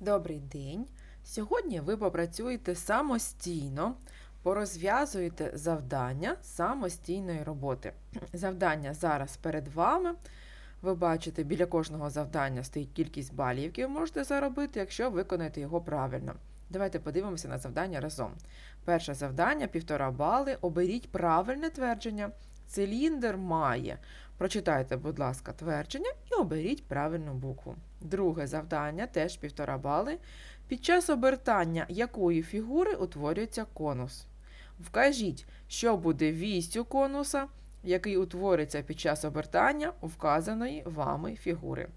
Добрий день! Сьогодні ви попрацюєте самостійно, порозв'язуєте завдання самостійної роботи. Завдання зараз перед вами. Ви бачите, біля кожного завдання стоїть кількість балів, які ви можете заробити, якщо виконаєте його правильно. Давайте подивимося на завдання разом. Перше завдання півтора бали. Оберіть правильне твердження. Циліндр має. Прочитайте, будь ласка, твердження і оберіть правильну букву. Друге завдання теж півтора бали. Під час обертання якої фігури утворюється конус? Вкажіть, що буде вістю конуса, який утвориться під час обертання вказаної вами фігури.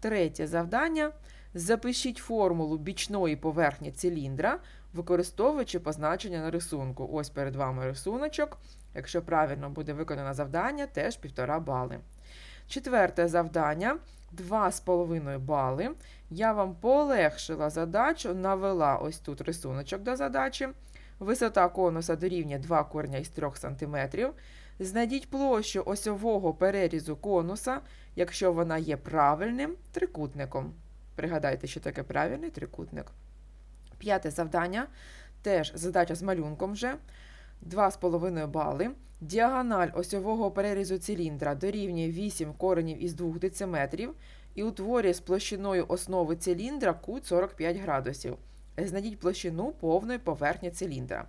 Третє завдання. Запишіть формулу бічної поверхні циліндра, використовуючи позначення на рисунку. Ось перед вами рисуночок. Якщо правильно буде виконано завдання, теж півтора бали. Четверте завдання 2,5 бали. Я вам полегшила задачу, навела ось тут рисуночок до задачі. Висота конуса дорівнює 2 корня із 3 см. Знайдіть площу осьового перерізу конуса, якщо вона є правильним трикутником. Пригадайте, що таке правильний трикутник. П'яте завдання. Теж задача з малюнком вже. 2,5 бали. Діагональ осьового перерізу циліндра дорівнює 8 коренів із 2 дециметрів і утворює з площиною основи циліндра кут 45 градусів. Знайдіть площину повної поверхні циліндра.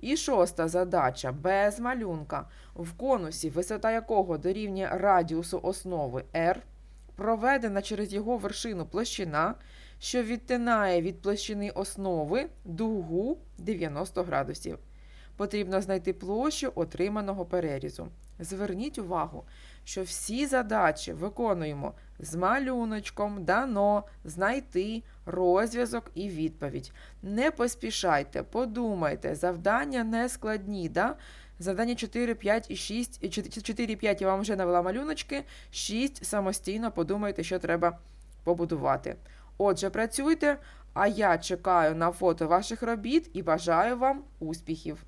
І шоста задача без малюнка, в конусі, висота якого дорівнює радіусу основи R, проведена через його вершину площина, що відтинає від площини основи дугу 90 градусів. Потрібно знайти площу отриманого перерізу. Зверніть увагу, що всі задачі виконуємо з малюночком, дано, знайти, розв'язок і відповідь. Не поспішайте, подумайте, завдання не складні. Да? Завдання 4, 5 і 6, 4, 5 я вам вже навела малюночки, 6 самостійно подумайте, що треба побудувати. Отже, працюйте, а я чекаю на фото ваших робіт і бажаю вам успіхів!